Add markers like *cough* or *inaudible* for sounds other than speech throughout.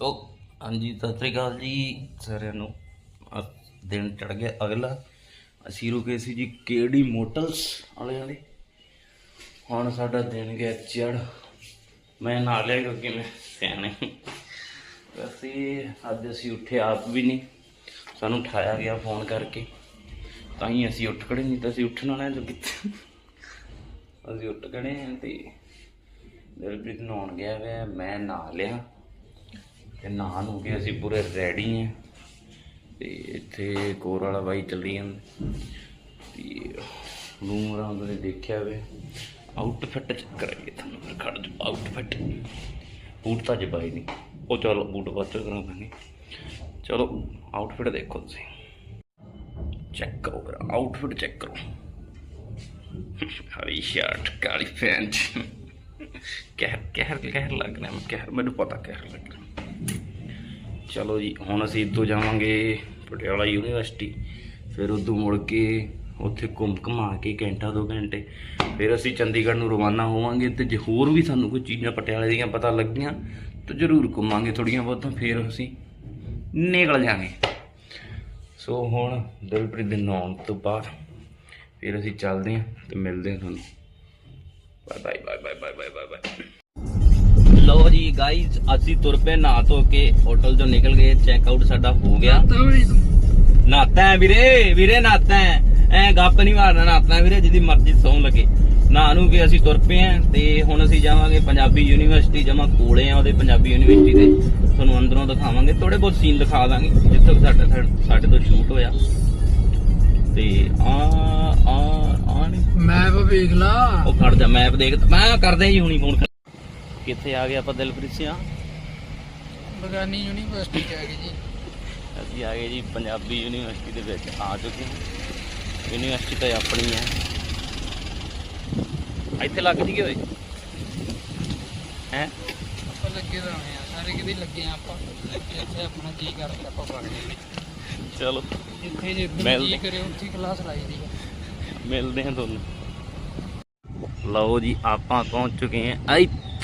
ਉਹ ਹਾਂਜੀ, ਸਤਿ ਸ੍ਰੀ ਅਕਾਲ ਜੀ ਸਾਰਿਆਂ ਨੂੰ। ਦਿਨ ਚੜ ਗਿਆ ਅਗਲਾ। ਅਸੀਂ ਰੁਕੇ ਸੀ ਜੀ ਕੇਡੀ ਮੋਟਲਸ ਵਾਲੇ ਵਾਲੇ। ਹੁਣ ਸਾਡਾ ਦਿਨ ਗਿਆ ਚੜ ਮੈਂ ਨਾ ਲਿਆ ਕਿਉਂਕਿ ਮੈਂ ਸਿਆਣੇ ਵੈਸੇ ਅੱਜ ਅਸੀਂ ਉੱਠੇ ਆਪ ਵੀ ਨਹੀਂ। ਸਾਨੂੰ ਉਠਾਇਆ ਗਿਆ ਫੋਨ ਕਰਕੇ। ਤਾਂ ਹੀ ਅਸੀਂ ਉੱਠ ਖੜੇ ਨਹੀਂ ਤਾਂ ਅਸੀਂ ਉੱਠਣ ਵਾਲਿਆਂ ਜੋ ਕਿੱਥੇ। ਅਸੀਂ ਉੱਠ ਖੜੇ ਹਾਂ ਤੇ ਦਿਲਪ੍ਰੀਤ ਨਹਾਉਣ ਗਿਆ ਵੇ, ਮੈਂ ਨਹਾ ਲਿਆ। ਤੇ ਨਹਾ ਨੂੰ ਕੇ ਅਸੀਂ ਪੂਰੇ ਰੈਡੀ ਹਾਂ ਤੇ ਇੱਥੇ ਕੋਰ ਵਾਲਾ ਬਾਈ ਚੱਲੀ ਜਾਂਦਾ। ਤੇ ਰੂਮ ਰਾਉਂਡ ਦੇ ਦੇਖਿਆ ਵੇ ਆਊਟਫਿੱਟ ਚ ਕਰਾਈਏ ਤੁਹਾਨੂੰ ਫਿਰ ਖੜ ਜਾ ਆਊਟਫਿੱਟ ਬੂਟ ਤਾਂ ਜੇ ਬਾਈ ਨਹੀਂ ਉਹ ਚਲੋ ਬੂਟ ਬਾਅਦ ਚ ਕਰਾਂਗੇ ਚਲੋ ਆਊਟਫਿਟ ਦੇਖੋ ਤੁਸੀਂ। ਚੈੱਕ ਕਰੋ ਫਿਰ ਆਊਟਫਿੱਟ ਚੈੱਕ ਕਰੋ। ਹਰੀ ਸ਼ਰਟ ਕਾਲੀ ਪੈਂਟ ਕਹਿਰ ਕਹਿਰ ਕਹਿਰ ਲੱਗ ਰਿਹਾ ਮੈਂ ਕਹਿਰ, ਮੈਨੂੰ ਪਤਾ ਕਹਿਰ ਲੱਗ ਰਿਹਾ ਚਲੋ ਜੀ, ਹੁਣ ਅਸੀਂ ਇੱਥੋਂ ਜਾਵਾਂਗੇ ਪਟਿਆਲਾ ਯੂਨੀਵਰਸਿਟੀ। ਫਿਰ ਉਦੋਂ ਮੁੜ ਕੇ ਉੱਥੇ ਘੁੰਮ ਘੁਮਾ ਕੇ ਘੰਟਾ ਦੋ ਘੰਟੇ। ਫਿਰ ਅਸੀਂ ਚੰਡੀਗੜ੍ਹ ਨੂੰ ਰਵਾਨਾ ਹੋਵਾਂਗੇ ਤੇ ਜੇ ਹੋਰ ਵੀ ਸਾਨੂੰ ਕੋਈ ਚੀਜ਼ਾਂ ਪਟਿਆਲੇ ਦੀਆਂ ਪਤਾ ਲੱਗੀਆਂ, ਤਾਂ ਜ਼ਰੂਰ ਘੁੰਮਾਂਗੇ ਥੋੜੀਆਂ ਬਹੁਤਾਂ, ਫਿਰ ਅਸੀਂ ਨਿਕਲ ਜਾਵਾਂਗੇ। ਸੋ ਹੁਣ ਦਿਲਪ੍ਰੀਤ ਦੇ ਨਹਾਉਣ ਤੋਂ ਬਾਅਦ ਫਿਰ ਅਸੀਂ ਚੱਲਦੇ ਹਾਂ ਤੇ ਮਿਲਦੇ ਹਾਂ ਤੁਹਾਨੂੰ। Bye bye bye bye bye bye bye ਜੀ ਗਾਇਜ਼ ਅਸੀਂ ਤੁਰ ਪਏ ਨਹਾ ਧੋ ਕੇ ਹੋਟਲ ਤੋਂ ਨਿਕਲ ਗਏ ਚੈੱਕ ਆਊਟ ਸਾਡਾ ਹੋ ਗਿਆ। ਨਾਤਾ ਹੈ ਵੀਰੇ ਵੀਰੇ ਨਾਤਾ ਹੈ। ਐ ਗੱਪ ਨਹੀਂ ਮਾਰਨਾ ਨਾਤਾ ਵੀਰੇ ਜਿਹਦੀ ਮਰਜ਼ੀ ਸੌਂ ਲੱਗੇ। ਨਾ ਨੂੰ ਕਿ ਅਸੀਂ ਤੁਰ ਪਏ ਆ ਤੇ ਹੁਣ ਅਸੀਂ ਜਾਵਾਂਗੇ ਪੰਜਾਬੀ ਯੂਨੀਵਰਸਿਟੀ ਜਮਾ ਕੋਲੇ ਆ ਉਹਦੇ ਪੰਜਾਬੀ ਯੂਨੀਵਰਸਿਟੀ ਦੇ। ਤੁਹਾਨੂੰ ਅੰਦਰੋਂ ਦਿਖਾਵਾਂਗੇ ਥੋੜੇ ਬਹੁਤ ਸੀਨ ਦਿਖਾ ਦਾਂਗੇ ਜਿੱਥੇ ਸਾਡੇ ਸਾਡੇ ਤੋਂ ਸ਼ੂਟ ਹੋਇਆ। ਤੇ ਆ ਆ ਆ ਨਹੀਂ ਮੈਪ ਵੇਖ ਲਾ। ਉਹ ਖੜ ਜਾ ਮੈਪ ਦੇਖ ਮੈਂ ਕਰਦੇ ਹੁਣੀ ਫੋਨ ਕਿੱਥੇ ਆ ਗਏ ਆਪਾਂ ਦਿਲਪ੍ਰੀਤ ਸਿੰਘ ਬਗਾਨੀ ਯੂਨੀਵਰਸਿਟੀ ਚ ਆ ਗਏ ਜੀ। ਅਸੀਂ ਆ ਗਏ ਜੀ ਪੰਜਾਬੀ ਯੂਨੀਵਰਸਿਟੀ ਦੇ ਵਿੱਚ ਆ ਚੁੱਕੇ ਹਾਂ। ਯੂਨੀਵਰਸਿਟੀ ਤਾਂ ਆਪਣੀ ਹੈ। ਇੱਥੇ ਲੱਗ ਜੀਏ ਓਏ? ਹੈ? ਆਪਾਂ ਲੱਗੇ ਤਾਂ ਹੋਏ ਆ ਸਾਰੇ ਕਿਤੇ ਲੱਗੇ ਆ ਆਪਾਂ। ਇੱਥੇ ਆਪਣਾ ਜੀ ਕਰਕੇ ਆਪਾਂ ਪੜ ਗਏ ਚਲੋ। ਜਿੱਥੇ ਜਿੱਥੇ ਮਿਲਦੇ। ਜੀ ਕਰੇ ਉੱਥੇ ਕਲਾਸ ਲਾਈ ਦੀ ਆ। ਮਿਲਦੇ ਹਾਂ ਤੁਹਾਨੂੰ। ਲਓ ਜੀ ਆਪਾਂ ਪਹੁੰਚ ਚੁੱਕੇ ਹਾਂ।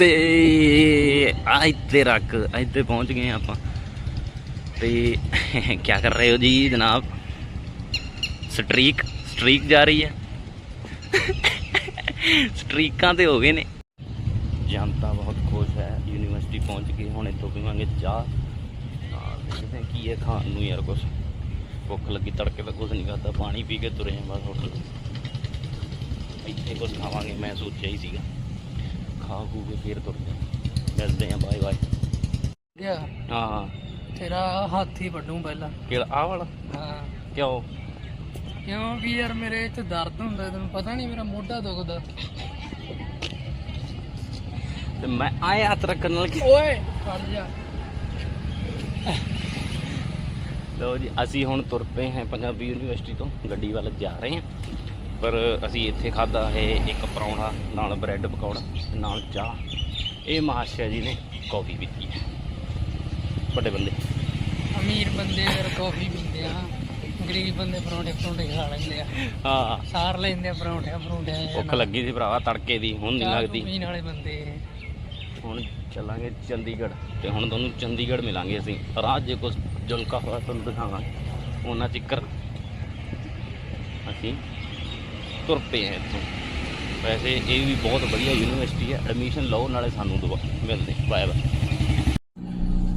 ਇੱਥੇ ਆ ਇੱਥੇ ਰੱਖ, ਇੱਥੇ ਪਹੁੰਚ ਗਏ ਆਪਾਂ। ਤੇ *laughs* ਕੀ ਕਰ ਰਹੇ ਹੋ ਜੀ ਜਨਾਬ? ਸਟ੍ਰੀਕ ਸਟ੍ਰੀਕ ਜਾ ਰਹੀ ਹੈ। *laughs* ਸਟ੍ਰੀਕਾਂ ਤੇ ਹੋ ਗਏ ਨੇ। ਜਨਤਾ ਬਹੁਤ ਖੁਸ਼ ਹੈ, ਯੂਨੀਵਰਸਿਟੀ ਪਹੁੰਚ ਕੇ ਹੁਣ ਇੱਥੋਂ ਪੀਵਾਂਗੇ ਚਾਹ। ਦੇਖਦੇ ਹਾਂ ਕੀ ਹੈ ਖਾਣ ਨੂੰ ਯਾਰ ਕੁਛ। ਭੁੱਖ ਲੱਗੀ, ਤੜਕੇ ਤਾਂ ਕੁਝ ਨਹੀਂ ਖਾਦਾ ਪਾਣੀ ਪੀ ਕੇ ਤੁਰੇ ਹਾਂ ਬਸ ਹੋਟਲ ਇੱਥੇ ਕੁਝ ਖਾਵਾਂਗੇ, ਮੈਂ ਸੋਚਿਆ ਹੀ ਸੀਗਾ। ਖਾ ਖੂ ਕੇ ਫੇਰ ਤੁਰਦੇ ਹਾਂ। ਮਿਲਦੇ ਹਾਂ ਬਾਏ ਬਾਏ। ਗਿਆ? ਹਾਂ ਤੇਰਾ ਹੱਥ ਵੱਡੂ ਪਹਿਲਾਂ। ਕਿਹੜਾ? ਆਹ ਵਾਲਾ? ਹਾਂ। ਕਿਉਂ? ਕਿਉਂਕਿ ਯਾਰ ਮੇਰੇ ਇੱਥੇ ਦਰਦ ਹੁੰਦਾ ਤੈਨੂੰ ਪਤਾ ਨਹੀਂ ਮੇਰਾ ਮੋਢਾ ਦੁਖਦਾ। ਤੇ ਮੈਂ ਆਏ ਹੱਥ ਰੱਖਣ ਨਾਲ ਕੀ ਓਏ ਖੜ ਜਾ। ਲਓ ਜੀ ਅਸੀਂ ਹੁਣ ਤੁਰ ਪਏ ਹਾਂ ਪੰਜਾਬੀ ਯੂਨੀਵਰਸਿਟੀ ਤੋਂ ਗੱਡੀ ਵੱਲ ਜਾ ਰਹੇ ਹਾਂ। ਪਰ ਅਸੀਂ ਇੱਥੇ ਖਾਦਾ ਹੈ ਇੱਕ ਪਰੌਂਠਾ ਨਾਲ ਬ੍ਰੈਡ ਪਕੌੜਾ ਤੇ ਨਾਲ ਚਾਹ। ਇਹ ਮਹਾਸ਼ਾ ਜੀ ਨੇ ਕੌਫੀ ਪੀਤੀ ਹੈ। ਵੱਡੇ ਬੰਦੇ। ਅਮੀਰ ਬੰਦੇ ਯਾਰ ਕਾਫੀ ਪੀਂਦੇ ਆ। ਗਰੀਬ ਬੰਦੇ ਪਰੌਂਠੇ ਪਰੌਂਠੇ ਖਾ ਲੈਂਦੇ ਆ। ਹਾਂ। ਸਾਰ ਲੈਂਦੇ ਆ ਪਰੌਂਠੇ ਪਰੌਂਠੇ ਭੁੱਖ ਲੱਗੀ ਸੀ ਭਰਾਵਾ ਤੜਕੇ ਦੀ ਹੁਣ ਨਹੀਂ ਲੱਗਦੀ। ਪੀਣ ਵਾਲੇ ਬੰਦੇ। ਹੁਣ ਚੱਲਾਂਗੇ ਚੰਡੀਗੜ੍ਹ ਤੇ ਹੁਣ ਤੁਹਾਨੂੰ ਚੰਡੀਗੜ੍ਹ ਮਿਲਾਂਗੇ ਅਸੀਂ। 'ਚ ਜੇ ਕੁਝ ਜੁਲਕਾ ਹੋਇਆ ਤੁਹਾਨੂੰ ਦਿਖਾਵਾਂਗੇ। ਉਹਨਾਂ ਚਿੱਕਰ ਅਸੀਂ ਤੁਰ ਪਏ ਹਾਂ ਇੱਥੋਂ। ਵੈਸੇ ਇਹ ਵੀ ਬਹੁਤ ਵਧੀਆ ਯੂਨੀਵਰਸਿਟੀ ਹੈ। ਐਡਮਿਸ਼ਨ ਲਓ ਨਾਲੇ ਸਾਨੂੰ ਦਵਾ ਮਿਲਦੇ ਬਾਏ ਬਾਏ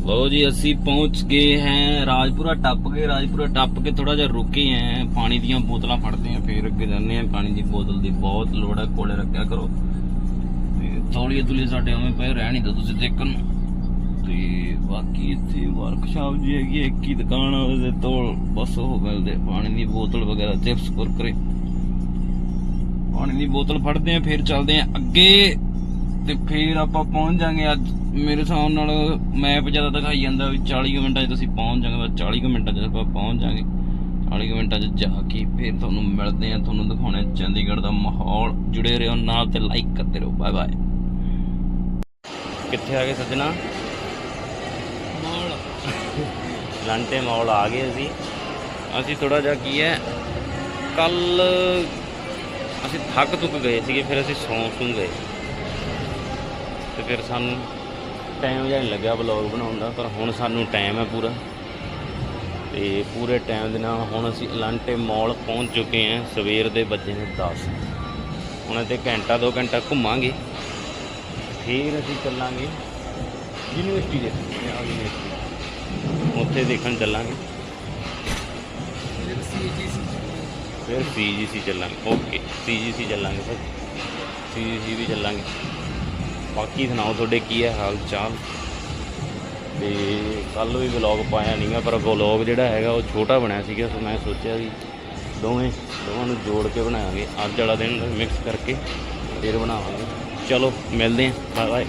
ਲਓ ਜੀ ਅਸੀਂ ਪਹੁੰਚ ਗਏ ਹਾਂ ਰਾਜਪੁਰਾ ਟੱਪ ਗਏ। ਰਾਜਪੁਰਾ ਟੱਪ ਕੇ ਥੋੜਾ ਜਿਹਾ ਰੁਕੇ ਹਾਂ। ਪਾਣੀ ਦੀਆਂ ਬੋਤਲਾਂ ਫੜਦੇ ਹਾਂ ਫੇਰ ਅੱਗੇ ਜਾਂਦੇ ਹਾਂ। ਪਾਣੀ ਦੀ ਬੋਤਲ ਦੀ ਬਹੁਤ ਲੋੜ ਹੈ ਕੋਲੇ ਰੱਖਿਆ ਕਰੋ। ਤੇ ਤੌਲੀਏ ਤੁਲੀਏ ਸਾਡੇ ਉਵੇਂ ਪਏ ਰਹਿ ਨਹੀਂ ਦੋ ਤੁਸੀਂ ਦੇਖਣ ਨੂੰ। ਤੇ ਬਾਕੀ ਇੱਥੇ ਵਰਕਸ਼ਾਪ ਜੀ ਹੈਗੀ ਹੈ, ਇੱਕ ਹੀ ਦੁਕਾਨ ਆ ਉਹਦੇ ਤੋਂ ਬਸ ਉਹ ਮਿਲਦੇ ਪਾਣੀ ਦੀ ਬੋਤਲ ਵਗੈਰਾ ਚਿਪਸ ਕੁਰਕਰੇ। ਪਾਣੀ ਦੀ ਬੋਤਲ ਫੜਦੇ ਆ ਫਿਰ ਚੱਲਦੇ ਆ ਅੱਗੇ ਤੇ ਫਿਰ ਆਪਾਂ ਪਹੁੰਚ ਜਾਾਂਗੇ ਅੱਜ। ਮੇਰੇ ਹਿਸਾਬ ਨਾਲ ਮੈਪ ਜ਼ਿਆਦਾ ਦਿਖਾਈ ਜਾਂਦਾ ਵੀ 40 ਕੁ ਮਿੰਟਾਂ 'ਚ ਤੁਸੀਂ ਪਹੁੰਚ ਜਾਗੇ ਬਸ 40 ਕੁ ਮਿੰਟਾਂ 'ਚ ਆਪਾਂ ਪਹੁੰਚ ਜਾਾਂਗੇ। 40 ਕੁ ਮਿੰਟਾਂ 'ਚ ਜਾ ਕੇ ਫਿਰ ਤੁਹਾਨੂੰ ਮਿਲਦੇ ਆ ਤੁਹਾਨੂੰ ਦਿਖਾਉਣੇ ਚੰਡੀਗੜ੍ਹ ਦਾ ਮਾਹੌਲ। ਜੁੜੇ ਰਹੋ ਨਾਲ ਤੇ ਲਾਈਕ ਕਰਦੇ ਰਹੋ। ਬਾਏ ਬਾਏ ਕਿੱਥੇ ਆ ਗਏ ਸੱਜਣਾ? ਮਾਲ। ਲੰਟੇ ਮੌਲ ਆ ਗਏ ਅਸੀਂ। ਅਸੀਂ ਥੋੜਾ ਜਿਹਾ ਕੀ ਹੈ ਕੱਲ ਅਸੀਂ ਥੱਕ ਤੁੱਕ ਗਏ ਸੀਗੇ, ਫਿਰ ਅਸੀਂ ਸੌਂ ਸੂ ਗਏ। ਤੇ ਫਿਰ ਸਾਨੂੰ ਟਾਈਮ ਜਿਹਾ ਨਹੀਂ ਲੱਗਿਆ ਵਲੌਗ ਬਣਾਉਣ ਦਾ, ਪਰ ਹੁਣ ਸਾਨੂੰ ਟਾਈਮ ਹੈ ਪੂਰਾ। ਤੇ ਪੂਰੇ ਟਾਈਮ ਦੇ ਨਾਲ ਹੁਣ ਅਸੀਂ ਅਲਾਂਟੇ ਮਾਲ ਪਹੁੰਚ ਚੁੱਕੇ ਹਾਂ, ਸਵੇਰ ਦੇ ਵੱਜੇ ਨੇ 10 ਹੁਣ ਇੱਥੇ ਘੰਟਾ 2 ਘੰਟਾ ਘੁੰਮਾਂਗੇ। ਫਿਰ ਅਸੀਂ ਚੱਲਾਂਗੇ ਯੂਨੀਵਰਸਿਟੀ ਦੇ ਪੰਜਾਬ ਯੂਨੀਵਰਸਿਟੀ। ਉੱਥੇ ਦੇਖਣ ਚੱਲਾਂਗੇ। ਫਿਰ ਸੀਜੀਸੀ ਫਿਰ ਸੀਜੀਸੀ ਚੱਲਾਂਗੇ। ਓਕੇ ਸੀਜੀਸੀ ਚੱਲਾਂਗੇ ਫਿਰ। ਸੀਜੀਸੀ ਵੀ ਚੱਲਾਂਗੇ। ਬਾਕੀ ਸੁਣਾਓ, ਤੁਹਾਡੇ ਕੀ ਹੈ ਹਾਲ ਚਾਲ ਤੇ ਕੱਲ ਵੀ ਵਲੌਗ ਪਾਇਆ ਨਹੀਂਗਾ ਪਰ ਵਲੌਗ ਜਿਹੜਾ ਹੈਗਾ ਉਹ ਛੋਟਾ ਬਣਿਆ ਸੀਗਾ, ਸੋ ਮੈਂ ਸੋਚਿਆ ਵੀ ਦੋਵੇਂ, ਦੋਵਾਂ ਨੂੰ ਜੋੜ ਕੇ ਬਣਾਵਾਂਗੇ। ਅੱਜ ਵਾਲਾ ਦਿਨ ਮਿਕਸ ਕਰਕੇ ਫਿਰ ਬਣਾਵਾਂਗੇ। ਚਲੋ, ਮਿਲਦੇ ਹਾਂ। ਬਾਏ ਬਾਏ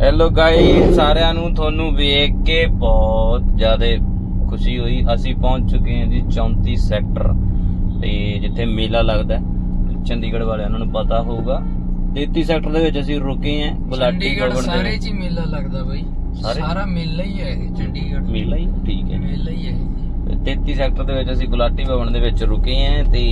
ਹੈਲੋ ਗਾਈ ਸਾਰਿਆਂ ਨੂੰ ਤੁਹਾਨੂੰ ਵੇਖ ਕੇ ਬਹੁਤ ਜ਼ਿਆਦਾ ਖੁਸ਼ੀ ਹੋਈ। ਅਸੀਂ ਪਹੁੰਚ ਚੁੱਕੇ ਹਾਂ ਜੀ 34 ਸੈਕਟਰ ਤੇ ਜਿੱਥੇ ਮੇਲਾ ਲੱਗਦਾ ਹੈ। ਚੰਡੀਗੜ੍ਹ ਵਾਲਿਆਂ ਨੂੰ ਪਤਾ ਹੋਊਗਾ। 33 ਸੈਕਟਰ ਦੇ ਵਿੱਚ ਅਸੀਂ ਰੁਕੇ ਹਾਂ ਗੁਲਾਟੀ ਸਾਰੇ ਦੇ ਚ ਹੀ ਮੇਲਾ ਲੱਗਦਾ ਬਾਈ। ਸਾਰੇ? ਸਾਰਾ ਮੇਲਾ ਹੀ ਹੈ ਇਹ ਚੰਡੀਗੜ੍ਹ। ਮੇਲਾ ਹੀ ਠੀਕ ਹੈ। ਮੇਲਾ ਹੀ ਹੈ ਇਹ। 33 ਸੈਕਟਰ ਦੇ ਵਿੱਚ ਅਸੀਂ ਗੁਲਾਟੀ ਭਵਨ ਦੇ ਵਿੱਚ ਰੁਕੇ ਹਾਂ ਤੇ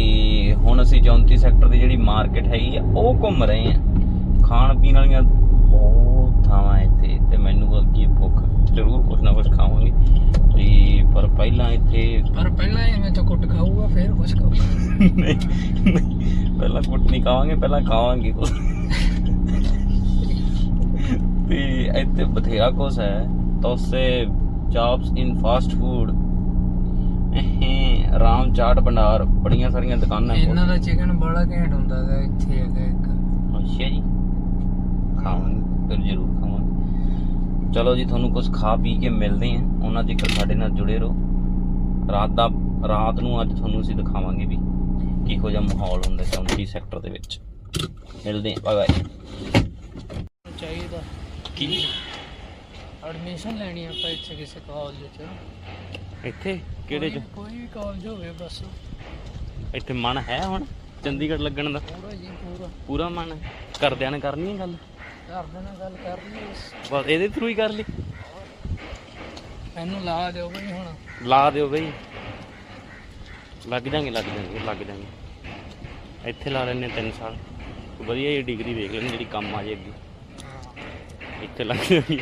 ਹੁਣ ਅਸੀਂ 34 ਸੈਕਟਰ ਦੀ ਜਿਹੜੀ ਮਾਰਕੀਟ ਹੈਗੀ ਆ ਉਹ ਘੁੰਮ ਰਹੇ ਹਾਂ। ਖਾਣ ਪੀਣ ਵਾਲੀਆਂ ਬਹੁਤ ਥਾਵਾਂ ਇੱਥੇ ਤੇ ਮੈਨੂੰ ਅੱਗੇ ਭੁੱਖ ਜ਼ਰੂਰ ਕੁਛ ਨਾ ਕੁਛ ਖਾਵਾਂਗੇ ਤੇ ਪਰ ਪਹਿਲਾਂ ਇੱਥੇ ਪਰ ਪਹਿਲਾਂ ਇਹ ਮੈਂ ਚੁੱਟ ਖਾਊਗਾ ਫਿਰ ਕੁਝ ਖਾਊਗਾ ਨਹੀਂ ਨਹੀਂ, ਪਹਿਲਾਂ ਕੁੱਟ ਨਹੀਂ ਖਾਵਾਂਗੇ ਪਹਿਲਾਂ ਖਾਵਾਂਗੇ ਕੁਛ। ਤੇ ਇੱਥੇ ਬਥੇਰਾ ਕੁਛ ਹੈ। ਤੋਸੇ ਚਾਪਸ in fast food Ram Chaat Bhandar ਬੜੀਆਂ ਸਾਰੀਆਂ ਦੁਕਾਨਾਂ ਹੈ ਇਹਨਾਂ ਦਾ ਚਿਕਨ ਬੜਾ ਘੈਂਟ ਹੁੰਦਾ ਹੈ ਇੱਥੇ ਹੈਗਾ ਇੱਕ। ਅੱਛਾ ਜੀ। ਖਾਵਾਂਗੇ ਫਿਰ ਜ਼ਰੂਰ ਖਾਵਾਂਗੇ। ਚਲੋ ਜੀ ਤੁਹਾਨੂੰ ਕੁਝ ਖਾ ਪੀ ਕੇ ਮਿਲਦੇ ਹਾਂ। ਉਹਨਾਂ ਦੇ ਸਾਡੇ ਨਾਲ ਜੁੜੇ ਰਹੋ। ਰਾਤ ਦਾ ਰਾਤ ਨੂੰ ਅੱਜ ਤੁਹਾਨੂੰ ਅਸੀਂ ਦਿਖਾਵਾਂਗੇ ਵੀ ਕਿਹੋ ਜਿਹਾ ਮਾਹੌਲ ਹੁੰਦਾ 34 ਸੈਕਟਰ ਦੇ ਵਿੱਚ। ਮਿਲਦੇ ਹਾਂ ਬਾਏ ਬਾਏ ਚਾਹੀਦਾ। ਕੀ? ਐਡਮਿਸ਼ਨ ਲੈਣੀ ਆ ਆਪਾਂ ਇੱਥੇ ਕਿਸੇ ਕਾਲਜ ਚ ਇੱਥੇ? ਕਿਹੜੇ ਚ? ਕੋਈ- ਵੀ ਕਾਲਜ ਹੋਵੇ ਬਸ। ਇੱਥੇ ਮਨ ਹੈ ਹੁਣ ਚੰਡੀਗੜ੍ਹ ਲੱਗਣ ਦਾ? ਪੂਰਾ ਜੀ ਪੂਰਾ। ਪੂਰਾ ਮਨ ਹੈ? ਘਰਦਿਆਂ ਨੇ ਕਰਨੀ ਹੈ ਗੱਲ? ਘਰਦਿਆਂ ਨਾਲ ਗੱਲ ਕਰ ਲਈ। ਬਸ। ਇਹਦੇ ਥਰੂ ਹੀ ਕਰ ਲਈ? ਮੈਨੂੰ ਲਾ ਦਿਓ ਬਈ ਹੁਣ। ਲਾ ਦਿਓ ਬਈ। ਲੱਗ ਜਾਾਂਗੇ ਲੱਗ ਜਾਾਂਗੇ ਲੱਗ ਜਾਾਂਗੇ ਇੱਥੇ ਲਾ ਲੈਣੇ 3 ਸਾਲ। ਵਧੀਆ ਜਿਹੀ ਡਿਗਰੀ ਵੇਖ ਲੈਣੀ ਜਿਹੜੀ ਕੰਮ ਆ ਜੇ ਅੱਗੇ। ਇੱਥੇ ਲੱਗ ਜਾਣੀ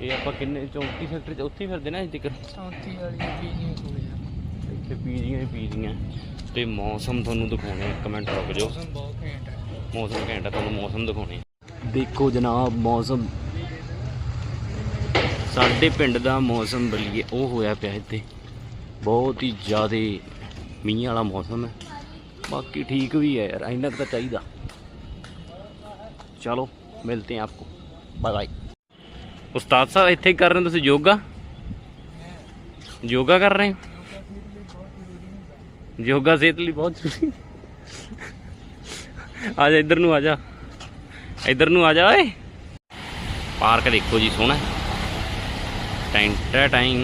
ਇਹ ਆਪਾਂ ਕਿੰਨੇ 34 ਸੈਕਟਰ ਚ ਉੱਥੇ ਹੀ ਫਿਰਦੇ ਨਾ ਤੱਕ? 34 ਵਾਲੀ ਪੀਜੀ ਕੋਲੇ ਆ ਇੱਥੇ ਪੀਜੀਆਂ ਹੀ ਪੀਜੀਆਂ। ਤੇ ਮੌਸਮ ਤੁਹਾਨੂੰ ਦਿਖਾਉਣੇ ਇੱਕ ਮਿੰਟ ਰੁਕ ਜਾਓ। ਮੌਸਮ ਬਹੁਤ ਘੈਂਟ ਹੈ। ਮੌਸਮ ਘੈਂਟ ਆ ਤੁਹਾਨੂੰ ਮੌਸਮ ਦਿਖਾਉਣੇ ਦੇਖੋ ਜਨਾਬ ਮੌਸਮ। ਸਾਡੇ ਪਿੰਡ ਦਾ ਮੌਸਮ ਬਲੀਏ ਉਹ ਹੋਇਆ ਪਿਆ ਇੱਥੇ। ਬਹੁਤ ਹੀ ਜ਼ਿਆਦੇ ਮੀਂਹ ਵਾਲਾ ਮੌਸਮ ਹੈ। ਬਾਕੀ ਠੀਕ ਵੀ ਹੈ ਯਾਰ, ਇੰਨਾ ਤਾਂ ਚਾਹੀਦਾ। ਚਲੋ ਮਿਲਤੇ ਹਾਂ ਆਪਕੋ। ਬਾਏ ਉਸਤਾਦ ਸਾਹਿਬ, ਇੱਥੇ ਕਰ ਰਹੇ ਹੋ ਤੁਸੀਂ ਯੋਗਾ? ਯੋਗਾ ਕਰ ਰਹੇ ਹੋ? ਯੋਗਾ ਸਿਹਤ ਲਈ ਬਹੁਤ ਜ਼ਰੂਰੀ ਆ ਜਾ, ਇੱਧਰ ਨੂੰ ਆ ਜਾ। ਇੱਧਰ ਨੂੰ ਆ ਜਾ, ਓਏ। ਪਾਰਕ ਦੇਖੋ ਜੀ, ਸੋਹਣਾ ਟਾਈਂ ਟਾਈਂ ਟਾਈਂ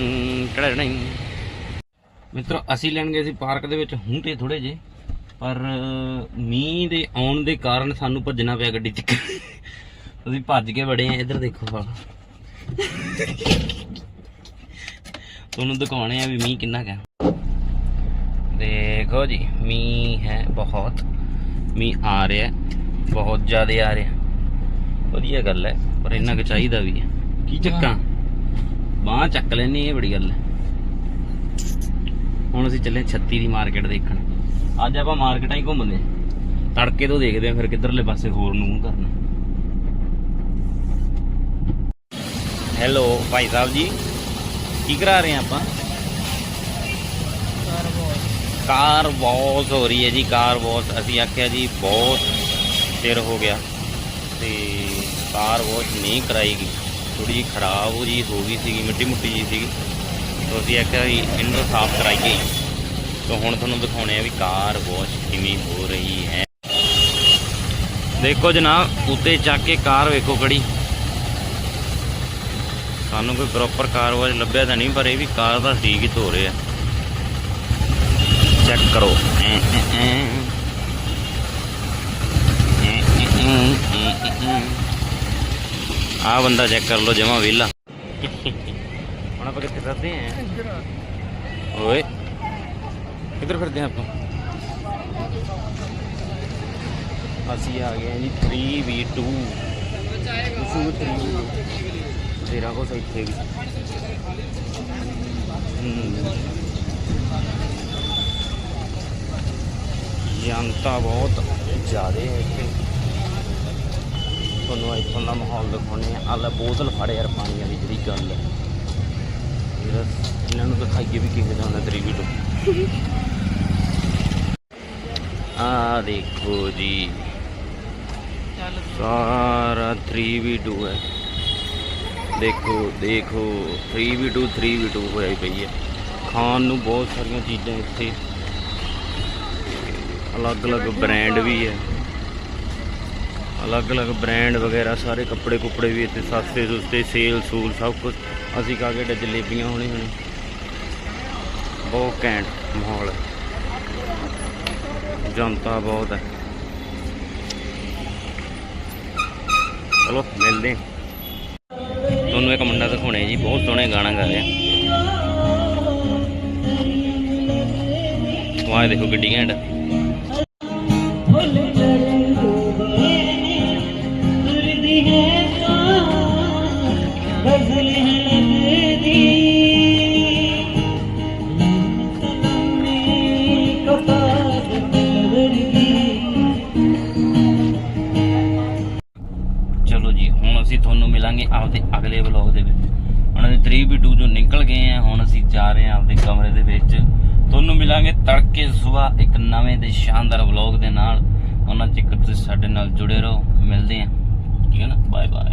ਮਿੱਤਰੋ, ਅਸੀਂ ਲੈਣ ਗਏ ਸੀ ਪਾਰਕ ਦੇ ਵਿੱਚ ਹੁਣ ਤੇ ਥੋੜੇ ਜੇ ਪਰ ਮੀਂਹ ਦੇ ਆਉਣ ਦੇ ਕਾਰਨ ਸਾਨੂੰ ਭੱਜਣਾ ਪਿਆ ਗੱਡੀ ਚ ਅਸੀਂ ਭੱਜ ਕੇ ਬੜੇ ਆ, ਇੱਧਰ ਦੇਖੋ ਫਲ। ਤੁਹਾਨੂੰ ਦਿਖਾਉਣੇ ਆ ਵੀ ਮੀਂਹ ਕਿੰਨਾ ਕਾ ਦੇਖੋ ਜੀ, ਮੀਂਹ ਹੈ ਬਹੁਤ। ਮੀਂਹ ਆ ਰਿਹਾ, ਬਹੁਤ ਜ਼ਿਆਦਾ ਆ ਰਿਹਾ। ਵਧੀਆ ਗੱਲ ਹੈ, ਪਰ ਇੰਨਾ ਕੁ ਚਾਹੀਦਾ ਵੀ ਹੈ। ਕੀ ਚੱਕਾਂ? ਬਾਹ ਚੱਕ ਲੈਣੀ ਇਹ ਬੜੀ ਗੱਲ ਹੈ। ਹੁਣ ਅਸੀਂ ਚੱਲੇ 36 ਦੀ ਮਾਰਕੀਟ ਦੇਖਣ। ਅੱਜ ਆਪਾਂ ਮਾਰਕੀਟਾਂ ਹੀ ਘੁੰਮਦੇ ਹਾਂ। ਤੜਕੇ ਤੋਂ ਦੇਖਦੇ ਆ ਫਿਰ ਕਿੱਧਰਲੇ ਪਾਸੇ ਹੋਰ ਨੂੰ ਮੂੰਹ ਕਰਨਾ। ਹੈਲੋ ਭਾਈ ਸਾਹਿਬ ਜੀ ਕੀ ਕਰਾ ਰਹੇ ਆ ਆਪਾਂ? ਕਾਰ ਵਾਸ਼ ਹੋ ਰਹੀ ਹੈ ਜੀ ਕਾਰ ਵਾਸ਼ ਅਸੀਂ ਆਖਿਆ ਜੀ ਬਹੁਤ ਚਿਰ ਹੋ ਗਿਆ ਤੇ ਕਾਰ ਵਾਸ਼ ਨਹੀਂ ਕਰਾਈਗੀ ਥੋੜੀ ਜਿਹੀ ਖਰਾਬ ਹੋ ਜੀ ਹੋ ਗਈ ਸੀਗੀ ਮਿੱਟੀ ਮੁੱਟੀ ਜੀ ਸੀਗੀ। ਤਾਂ ਅਸੀਂ ਆਖਿਆ ਵੀ ਇਹਨੂੰ ਸਾਫ਼ ਕਰਾਈਏ ਤਾਂ ਹੁਣ ਤੁਹਾਨੂੰ ਦਿਖਾਉਣੇ ਆ ਵੀ ਕਾਰ ਵਾਸ਼ ਕਿਵੇਂ ਹੋ ਰਹੀ ਹੈ। ਦੇਖੋ ਜਨਾਬ ਉੱਤੇ ਚੱਕ ਕੇ ਕਾਰ ਵੇਖੋ ਖੜੀ। ਸਾਨੂੰ ਕੋਈ ਪ੍ਰੋਪਰ ਕਾਰ ਵਾਸ਼ ਲੱਭਿਆ ਤਾਂ ਨਹੀਂ ਪਰ ਇਹ ਵੀ ਕਾਰ ਦਾ ਠੀਕ ਹੀ ਧੋ ਰਿਹਾ ਚੈੱਕ ਕਰੋ। ਐਂ, ਬੰਦਾ ਚੈੱਕ ਕਰ ਲਓ ਜਮਾ ਵਿਹਲਾ। ਓਏ ਕਿੱਧਰ ਫਿਰਦੇ ਆਂ ਆਪਾਂ? ਅਸੀਂ ਆ ਗਏ ਹਾਂ ਜੀ 3v2 ਉਸੂ 3v2 ਤੇਰਾ ਕੁਛ ਇੱਥੇ ਵੀ। ਹਮ। ਜਨਤਾ ਬਹੁਤ ਜ਼ਿਆਦਾ ਹੈ ਇੱਥੇ। ਤੁਹਾਨੂੰ ਇੱਥੋਂ ਦਾ ਮਾਹੌਲ ਦਿਖਾਉਣੇ ਆ ਆਹ ਲੈ ਬੋਤਲ ਫੜ ਯਾਰ ਪਾਣੀ ਵਾਲੀ ਜਿਹੜੀ ਗੱਲ ਹੈ। ਇਹਨਾਂ ਨੂੰ ਦਿਖਾਈਏ ਵੀ ਕਿਵੇਂ ਦਾ ਹੁੰਦਾ 3v2 ਆ ਦੇਖੋ ਜੀ। ਚੱਲ ਸਾਰਾ 3v2 ਹੈ। ਦੇਖੋ ਦੇਖੋ 3v2 3v2 ਹੋਇਆ ਹੀ ਪਈ ਹੈ। ਖਾਣ ਨੂੰ ਬਹੁਤ ਸਾਰੀਆਂ ਚੀਜ਼ਾਂ ਇੱਥੇ। ਅਲੱਗ-ਅਲੱਗ ਬ੍ਰਾਂਡ ਵੀ ਹੈ। ਅਲੱਗ-ਅਲੱਗ ਬ੍ਰਾਂਡ ਵਗੈਰਾ, ਸਾਰੇ ਕੱਪੜੇ ਕੁੱਪੜੇ ਵੀ ਇੱਥੇ ਸਸਤੇ ਸੁਸਤੇ ਸੇਲ ਸੂਲ ਸਭ ਕੁਝ ਅਸੀਂ ਕਾ ਕੇ ਜਲੇਬੀਆਂ ਹੋਣੀ ਹੋਣੀ ਬਹੁਤ ਘੈਂਟ ਮਾਹੌਲ ਹੈ। ਜਨਤਾ ਬਹੁਤ ਹੈ। ਚਲੋ, ਮਿਲਦੇ ਤੁਹਾਨੂੰ ਇੱਕ ਮੁੰਡਾ ਦਿਖਾਉਣੇ ਜੀ, ਬਹੁਤ ਸੋਹਣੇ ਗਾਣਾ ਗਾ ਰਿਹਾ। ਵਾਹ ਦੇਖੋ ਗੱਡੀ ਘੈਂਟ ਤੁਹਾਨੂੰ ਆਪਦੇ ਅਗਲੇ ਵਲੌਗ ਦੇ ਵਿੱਚ। ਹੁਣ ਅਸੀਂ 3v2 ਜੋ ਨਿਕਲ ਗਏ ਆ, ਹੁਣ ਅਸੀਂ ਜਾ ਰਹੇ ਆ ਆਪਦੇ ਕਮਰੇ ਦੇ ਵਿੱਚ। ਤੁਹਾਨੂੰ ਮਿਲਾਂਗੇ ਤੜਕੇ ਸਵੇਰ ਇੱਕ ਨਵੇਂ ਤੇ ਸ਼ਾਨਦਾਰ ਵਲੌਗ ਦੇ ਨਾਲ। ਉਹਨਾਂ ਚਿਕਰ ਤੁਸੀਂ ਸਾਡੇ ਨਾਲ ਜੁੜੇ ਰਹੋ। ਮਿਲਦੇ ਆ ਠੀਕ ਹੈ ਨਾ? Bye bye